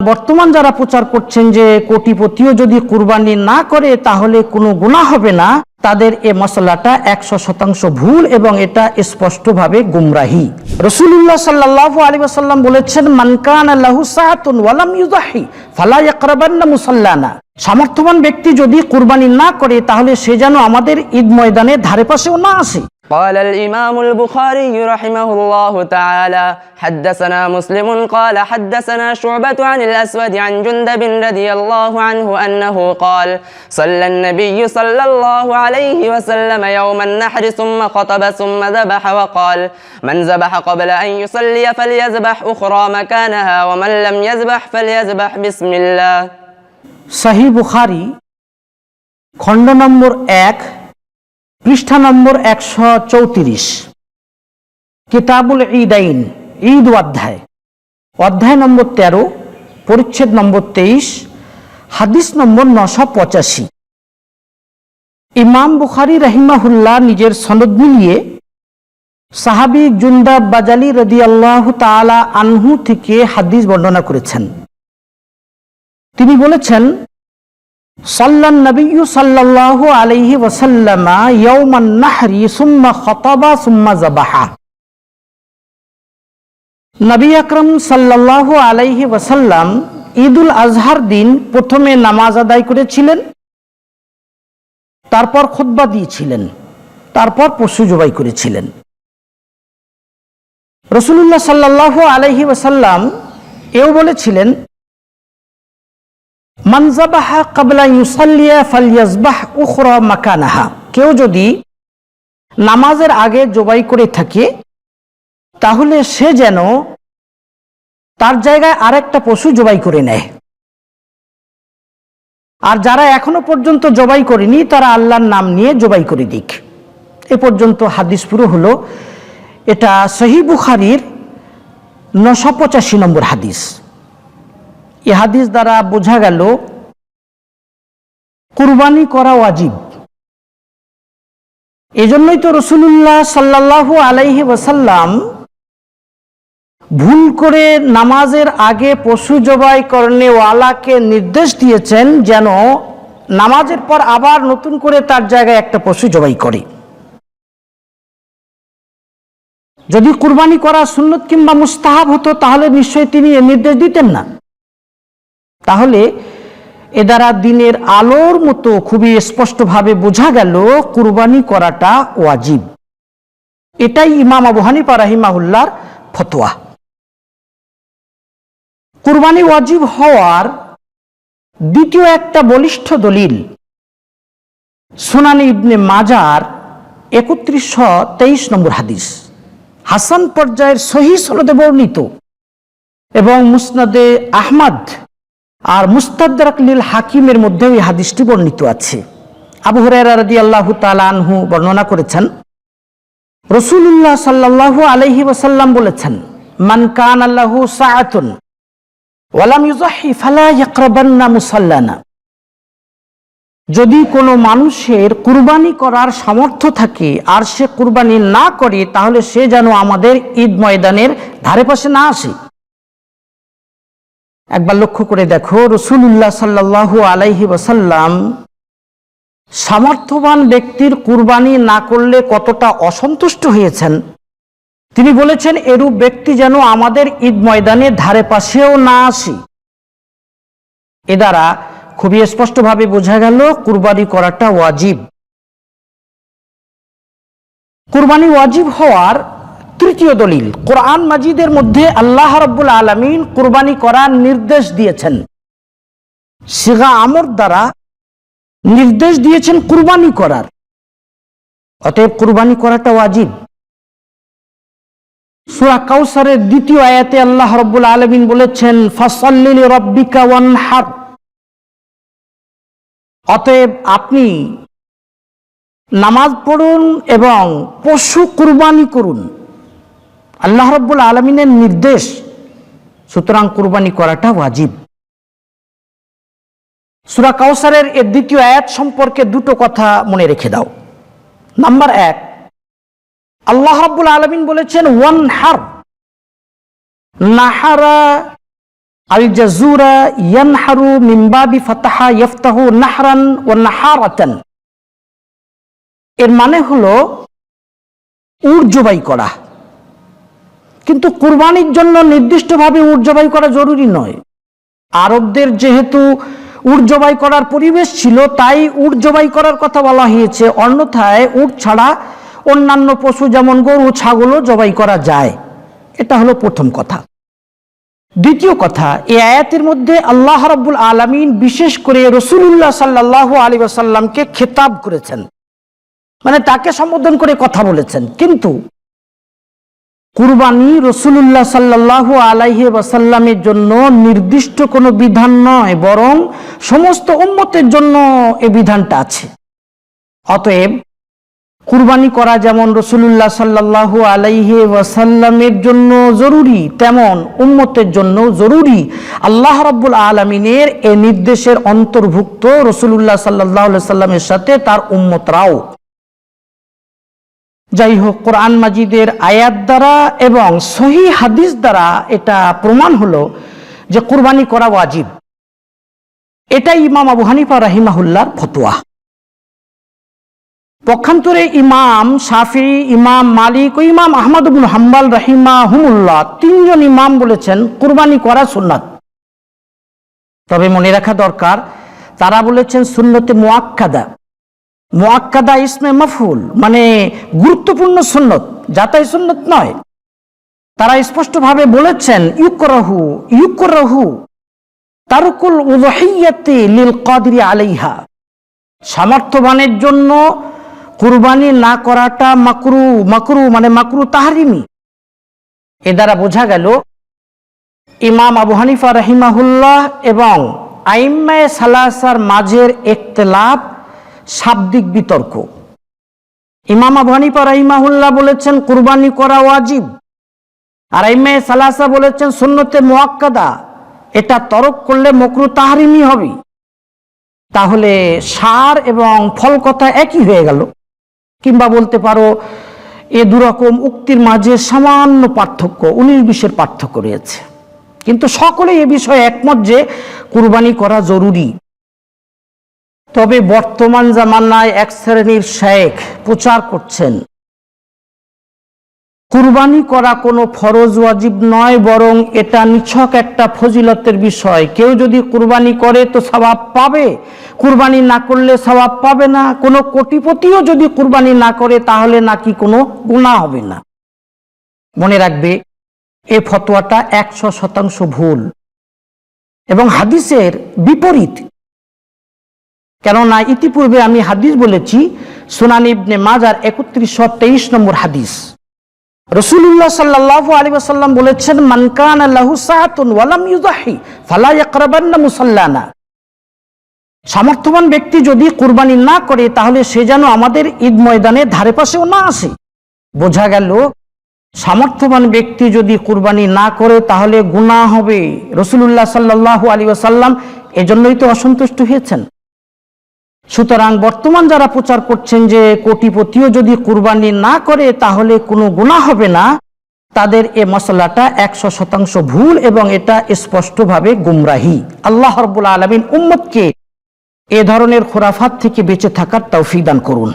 বর্তমান যারা প্রচার করছেন যে কোটিপতিও যদি কুরবানি না করে, তাহলে কোনো গুণা হবে না। তাদের এ মশলাটা একশো শতাংশ ভুল এবং এটা স্পষ্টভাবে গুমরাহি। রসুল্লাহ সাল্লাহ আলী আসাল্লাম বলেছেন মানকান আল্লাহু সাহাতুন সামর্থ্যবান ব্যক্তি যদি কুরবানি না করে, তাহলে সে যেন আমাদের ঈদ ময়দানের ধারে পাশেও না আসে। قال الإمام البخاري رحمه الله تعالى حدثنا مسلم قال حدثنا شعبة عن الأسود عن جندب رضي الله عنه أنه قال صلى النبي صلى الله عليه وسلم يوم النحر ثم خطب ثم ذبح وقال من ذبح قبل أن يصلي فليذبح أخرى مكانها ومن لم يذبح فليذبح بسم الله সাহি বুখারি খণ্ড নম্বর এক পৃষ্ঠা নম্বর একশো চৌত্রিশ। কিতাবুল ঈদাইন, ঈদ অধ্যায়। অধ্যায় নম্বর তেরো, পরিচ্ছেদ নম্বর তেইশ, হাদিস নম্বর নশো পঁচাশি। ইমাম বুখারি রহিমাহুল্লাহ নিজের সনদ মিলিয়ে সাহাবি জুন্দা বাজালি রদি আল্লাহ তালা আনহু থেকে হাদিস বর্ণনা করেছেন। তিনি বলেছেন নবী নাহরি সুম্মা খতাবা সুম্মা নবী আকরম আজহার দিন প্রথমে নামাজ আদায় করেছিলেন, তারপর খুতবা দিয়েছিলেন, তারপর পশু জবাই করেছিলেন। রসুল্লাহ সাল্লাল্লাহু আলাইহি ওয়াসাল্লাম এও বলেছিলেন মানজাবাহা কাবলা ইউসাল্লিয়া ফালিয়াজবাহ উখরা মাকানাহা। কেউ যদি নামাজের আগে জবাই করে থাকে, তাহলে সে যেন তার জায়গায় আরেকটা পশু জবাই করে নেয়। আর যারা এখনও পর্যন্ত জবাই করেনি, তারা আল্লাহর নাম নিয়ে জবাই করে দিক। এ পর্যন্ত হাদিস পুরো হলো, এটা সহি বুখারির নশো পঁচাশি নম্বর হাদিস। এ হাদিস দ্বারা বোঝা গেল, কুরবানি করা ওয়াজিব। এজন্যই তো রসুল্লাহ সাল্লাল্লাহু আলাইহি ওয়াসাল্লাম ভুল করে নামাজের আগে পশু জবাই ওয়ালাকে নির্দেশ দিয়েছেন যেন নামাজের পর আবার নতুন করে তার জায়গায় একটা পশু জবাই করে। যদি কুরবানি করা সুন্নত কিংবা মুস্তাহাব হতো, তাহলে নিশ্চয়ই তিনি এ নির্দেশ দিতেন না। তাহলে এ দ্বারা দিনের আলোর মতো খুবই স্পষ্টভাবে বোঝা গেল কুরবানি করাটা ওয়াজিব। এটাই ইমাম আবু হানিফা রাহিমাহুল্লার ফতোয়া। কুরবানি ওয়াজিব হওয়ার দ্বিতীয় একটা বলিষ্ঠ দলিল সোনানি ইবনে মাজার একত্রিশশো তেইশ নম্বর হাদিস। হাসান পর্যায়ের সহি সনদে বর্ণিত এবং মুসনাদে আহমদ আর মুস্তাদাকলিল হাকিমের মধ্যেও এই হাদিসটি বর্ণিত আছে। আবু হুরায়রা রাদিয়াল্লাহু তাআলা আনহু বর্ণনা করেছেন রসুল্লাহ সাল্লাল্লাহু আলাইহি ওয়াসাল্লাম বলেছেন, মান কান আল্লাহু মুসাল্লানা। যদি কোনো মানুষের কুরবানি করার সামর্থ্য থাকে আর সে কুরবানি না করে, তাহলে সে যেন আমাদের ঈদ ময়দানের ধারে পাশে না আসে। একবার লক্ষ্য করে দেখো রসুল্লাহ সাল্লাহ আলাইহি ওসাল্লাম সামর্থ্যবান ব্যক্তির কুরবানি না করলে কতটা অসন্তুষ্ট হয়েছেন। তিনি বলেছেন, এরূপ ব্যক্তি যেন আমাদের ঈদ ময়দানের ধারে পাশেও না আসে। এ দ্বারা খুবই স্পষ্টভাবে বোঝা গেল, কুরবানি করাটা ওয়াজিব। কুরবানি ওয়াজিব হওয়ার তৃতীয় দলিল, কোরআন মাজিদের মধ্যে আল্লাহ রব্বুল আলমিন কুরবানি করার নির্দেশ দিয়েছেন। সিগা আমর দ্বারা নির্দেশ দিয়েছেন কুরবানি করার। অতএব কুরবানি করাটা ওয়াজিব। সুরা কাউসারের দ্বিতীয় আয়াতে আল্লাহ রব্বুল আলমিন বলেছেন ফসল্লিল রব্বিকা ওয়ানহার। অতএব আপনি নামাজ পড়ুন এবং পশু কুরবানি করুন। আল্লাহ রব্বুল আলমিনের নির্দেশ, সুতরাং কুরবানি করাটা ওয়াজিব। সুরা কাউসারের এর দ্বিতীয় আয়াত সম্পর্কে দুটো কথা মনে রেখে দাও। নাম্বার এক, আল্লাহ রব্বুল আলমিন বলেছেন ওয়ান হার নাহারা আল জাজুরা ইয়ানহারু মিম্বাবি ফাতাহা ইফতাহু নাহরান ও নাহার নাহারাতান। এর মানে হলো উট জবাই করা। কিন্তু কুরবানির জন্য নির্দিষ্টভাবে জবাই করা জরুরি নয়। আরবদের যেহেতু জবাই করার পরিবেশ ছিল, তাই জবাই করার কথা বলা হয়েছে। অন্যথায় উট ছাড়া অন্যান্য পশু যেমন গরু, ছাগলও জবাই করা যায়। এটা হলো প্রথম কথা। দ্বিতীয় কথা এই আয়াতের মধ্যে আল্লাহ রাব্বুল আলামিন বিশেষ করে রসুলুল্লাহ সাল্লাহ আলী আসাল্লামকে খেতাব করেছেন। মানে তাকে সম্বোধন করে কথা বলেছেন। কিন্তু কুরবানি রসুলুল্লাহ সাল্লাহ আলাইহি ওয়াসাল্লামের জন্য নির্দিষ্ট কোনো বিধান নয়, বরং সমস্ত উম্মতের জন্য এই বিধানটা আছে। অতএব কুরবানি করা যেমন রসুলুল্লাহ সাল্লাহ আলাইহি ওয়াসাল্লামের জন্য জরুরি, তেমন উম্মতের জন্য জরুরি। আল্লাহ রাব্বুল আলমিনের এ নির্দেশের অন্তর্ভুক্ত রসুলুল্লাহ সাল্লাহ সাল্লামের সাথে তার উম্মতরাও। যাই হোক কোরআন মাজিদের আয়াত দ্বারা এবং সহি হাদিস দ্বারা এটা প্রমাণ হলো যে কুরবানি করা ওয়াজিব। এটাই ইমাম আবু হানিফা রাহিমাহুল্লার ফতোয়া। পক্ষান্তরে ইমাম শাফি, ইমাম মালিক ও ইমাম আহমদ হাম্বাল রাহিমা হুমুল্লাহ তিনজন ইমাম বলেছেন, কুরবানি করা সুন্নাত। তবে মনে রাখা দরকার, তারা বলেছেন সুন্নতে মোয়াক্কাদা মোয়াক্কাদা ইসমে মফুল মানে গুরুত্বপূর্ণ সুন্নত যাতাই সুন্নত নয়। তারা স্পষ্টভাবে বলেছেন, ইউকরহু ইউকরহু, তারুকুল উদহিয়াতে লীল কদরি আলাইহা। সামর্থ্যবানের জন্য কুরবানি না করাটা মাকরু মাকরু মানে মাকরু তাহারিমি। এ দ্বারা বোঝা গেল, ইমাম আবু হানিফা রহিমাহুল্লাহ এবং আইম্মায় সালাসার মাঝের একতলাপ শাব্দিক বিতর্ক। ইমাম আবু হানিফা রহিমাহুল্লাহ বলেছেন, কুরবানি করা ওয়াজিব। আর আইম্মায় সালাসা বলেছেন, সুন্নতে মোয়াক্কাদা, এটা তরক করলে মকরু তাহারিমি হবে। তাহলে সার এবং ফল কথা একই হয়ে গেল। কিংবা বলতে পারো, এ দুরকম উক্তির মাঝে সামান্য পার্থক্য উনিশ বিশের পার্থক্য রয়েছে। কিন্তু সকলে এ বিষয়ে একমত যে কুরবানি করা জরুরি। তবে বর্তমান জামানায় এক শ্রেণির শেখ প্রচার করছেন। কুরবানি করা কোনো ফরজ ওয়াজিব নয়, বরং এটা নিছক একটা ফজিলতের বিষয়। কেউ যদি কুরবানি করে তো স্বভাব পাবে। কুরবানি না করলে স্বভাব পাবে না। কোনো কোটিপতিও যদি কুরবানি না করে, তাহলে নাকি কোনো গুণা হবে না। মনে রাখবে, এ ফতোয়াটা একশো শতাংশ ভুল। এবং হাদিসের বিপরীত কেননা ইতিপূর্বে আমি হাদিস বলেছি, সুনান ইবনে মাজার একত্রিশশো তেইশ নম্বর হাদিস। রসুল্লাহ সাল্লাহ আলী আসাল্লাম বলেছেন মানকান আল্লাহু সাহাতুন ওয়ালাম ইউজাহি ফালা ইয়াকরাবান্না মুসাল্লানা। সামর্থ্যবান ব্যক্তি যদি কুরবানি না করে, তাহলে সে যেন আমাদের ঈদ ময়দানে ধারে পাশেও না আসে। বোঝা গেল, সামর্থ্যবান ব্যক্তি যদি কুরবানি না করে, তাহলে গুনাহ হবে। রসুল্লাহ সাল্লাহ আলী আসাল্লাম এজন্যই তো অসন্তুষ্ট হয়েছেন। সুতরাং বর্তমান যারা প্রচার করছেন যে কোটিপতিও যদি কুরবানি না করে, তাহলে কোনো গুণা হবে না। তাদের এ মশলাটা একশো শতাংশ ভুল এবং এটা স্পষ্টভাবে গুমরাহি। আল্লাহ রবুল আলমিন উম্মতকে এ ধরনের খোরাফাত থেকে বেঁচে থাকার তৌফিক দান করুন।